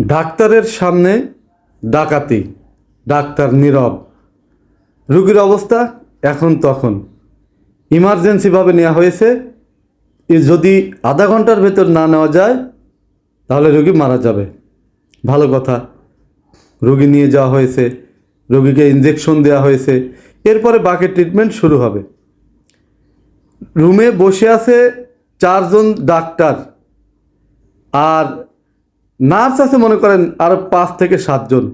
ডাক্তারের সামনে ডাকাতি, ডাক্তার নীরব। রুগীর অবস্থা এখন তখন। ইমার্জেন্সিভাবে নেওয়া হয়েছে। যদি আধা ঘণ্টার ভেতর না নেওয়া যায়, তাহলে রোগী মারা যাবে। ভালো কথা। রোগী নিয়ে যাওয়া হয়েছে। রোগীকে ইঞ্জেকশন দেওয়া হয়েছে। এরপরে বাকি ট্রিটমেন্ট শুরু হবে। রুমে বসে আছে চারজন ডাক্তার। আর নার্স আছে মনে করেন আরও পাঁচ থেকে সাতজন।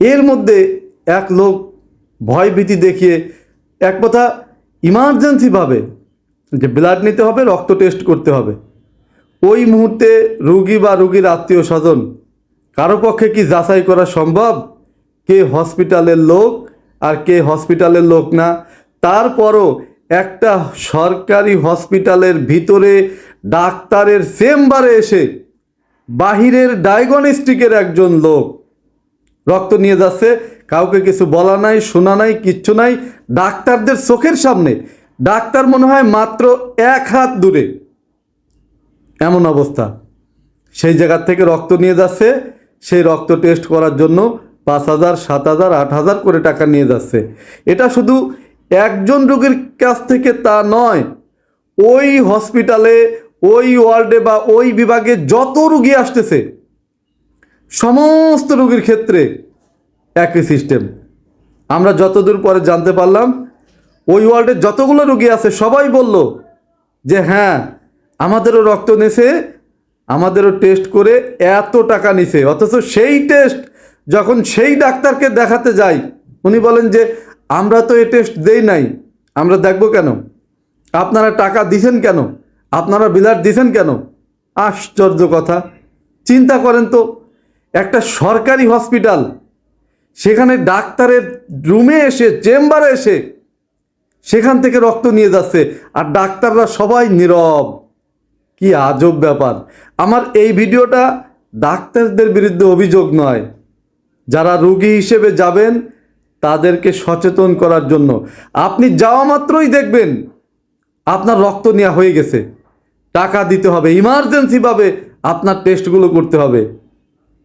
এর মধ্যে এক লোক ভয় ভীতি দেখিয়ে এক কথা ইমার্জেন্সিভাবে যে ব্লাড নিতে হবে, রক্ত টেস্ট করতে হবে। ওই মুহূর্তে রুগী বা রুগীর আত্মীয় স্বজন, কারও পক্ষে কি যাচাই করা সম্ভব? কে হসপিটালের লোক আর কে হসপিটালের লোক না? তারপরও একটা সরকারি হসপিটালের ভিতরে ডাক্তারের চেম্বারে এসে বাহিরের ডায়াগনস্টিকের একজন লোক। রক্ত নিয়ে যাচ্ছে, কাউকে কিছু বলা নাই, শোনা নাই, কিচ্ছু নাই। ডাক্তারদের চোখের সামনে। ডাক্তার মনে হয় মাত্র এক হাত দূরে। এমন অবস্থা। সেই জায়গার থেকে রক্ত নিয়ে যাচ্ছে। সেই রক্ত টেস্ট করার জন্য পাঁচ হাজার, সাত হাজার, আট হাজার করে টাকা নিয়ে যাচ্ছে। এটা শুধু একজন রোগীর কাছ থেকে তা নয়, ওই হসপিটালে ওই ওয়ার্ডে বা ওই বিভাগে যত রুগী আসতেছে, সমস্ত রুগীর ক্ষেত্রে একই সিস্টেম আমরা যতদূর পরে জানতে পারলাম, ওই ওয়ার্ডে যতগুলো রুগী আছে, সবাই বলল যে হ্যাঁ আমাদেরও রক্ত নেছে, আমাদেরও টেস্ট করে এত টাকা নিছে। অথচ সেই টেস্ট যখন সেই ডাক্তারকে দেখাতে যাই, উনি বলেন যে, আমরা তো এই টেস্ট দেই নাই, আমরা দেখব কেন? আপনারা টাকা দিছেন কেন? আপনারা বিলাট দিছেন কেন? আশ্চর্য কথা। চিন্তা করেন তো, একটা সরকারি হসপিটাল, সেখানে ডাক্তারের রুমে এসে, চেম্বারে এসে, সেখান থেকে রক্ত নিয়ে যাচ্ছে, আর ডাক্তাররা সবাই নীরব। কি আজব ব্যাপার। আমার এই ভিডিওটা ডাক্তারদের বিরুদ্ধে অভিযোগ নয়। যারা রুগী হিসেবে যাবেন, তাদেরকে সচেতন করার জন্য। আপনি যাওয়া মাত্রই দেখবেন, আপনার রক্ত নেওয়া হয়ে গেছে। টাকা দিতে হবে। ইমার্জেন্সিভাবে আপনার টেস্টগুলো করতে হবে।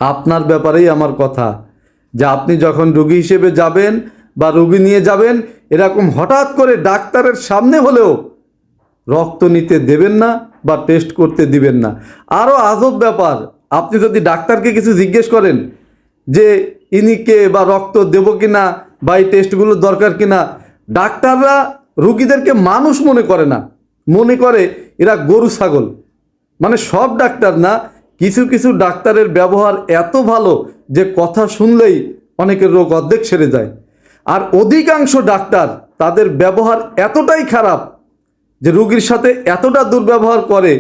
আপনার ব্যাপারেই আমার কথা। যে আপনি যখন রুগী হিসেবে যাবেন বা রুগী নিয়ে যাবেন, এরকম হঠাৎ করে ডাক্তারের সামনে হলেও রক্ত নিতে দেবেন না বা টেস্ট করতে দিবেন না। আরও আজব ব্যাপার, আপনি যদি ডাক্তারকে কিছু জিজ্ঞেস করেন যে, ইনি কে বা রক্ত দেব কি না বা এই টেস্টগুলো দরকার কি না ডাক্তাররা রুগীদেরকে মানুষ মনে করে না। মনে করে এরা গরু, ছাগল। মানে সব ডাক্তার না, কিছু কিছু ডাক্তারের ব্যবহার এত ভালো যে কথা শুনলেই অনেকের রোগ অর্ধেক সেরে যায়। আর অধিকাংশ ডাক্তার তাদের ব্যবহার এতটাই খারাপ যে রুগীর সাথে এতটা দুর্ব্যবহার করে,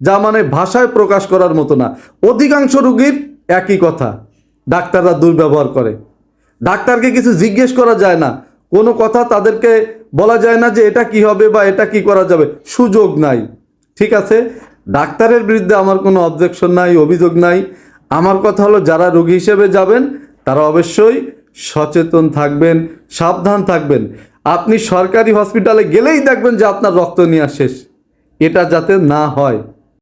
যা মানে ভাষায় প্রকাশ করার মতো না। অধিকাংশ রুগীর একই কথা, ডাক্তাররা দুর্ব্যবহার করে। ডাক্তারকে কিছু জিজ্ঞেস করা যায় না। কোনো কথা তাদেরকে বলা যায় না যে এটা কি হবে বা এটা কি করা যাবে। সুযোগ নাই। ঠিক আছে? ডাক্তারের বিরুদ্ধে আমার কোনো অবজেকশন নাই, অভিযোগ নাই। আমার কথা হলো, যারা রোগী হিসেবে যাবেন, তারা অবশ্যই সচেতন থাকবেন, সাবধান থাকবেন। আপনি সরকারি হসপিটালে গেলেই দেখবেন যে আপনার রক্ত নেওয়া শেষ। এটা যাতে না হয়।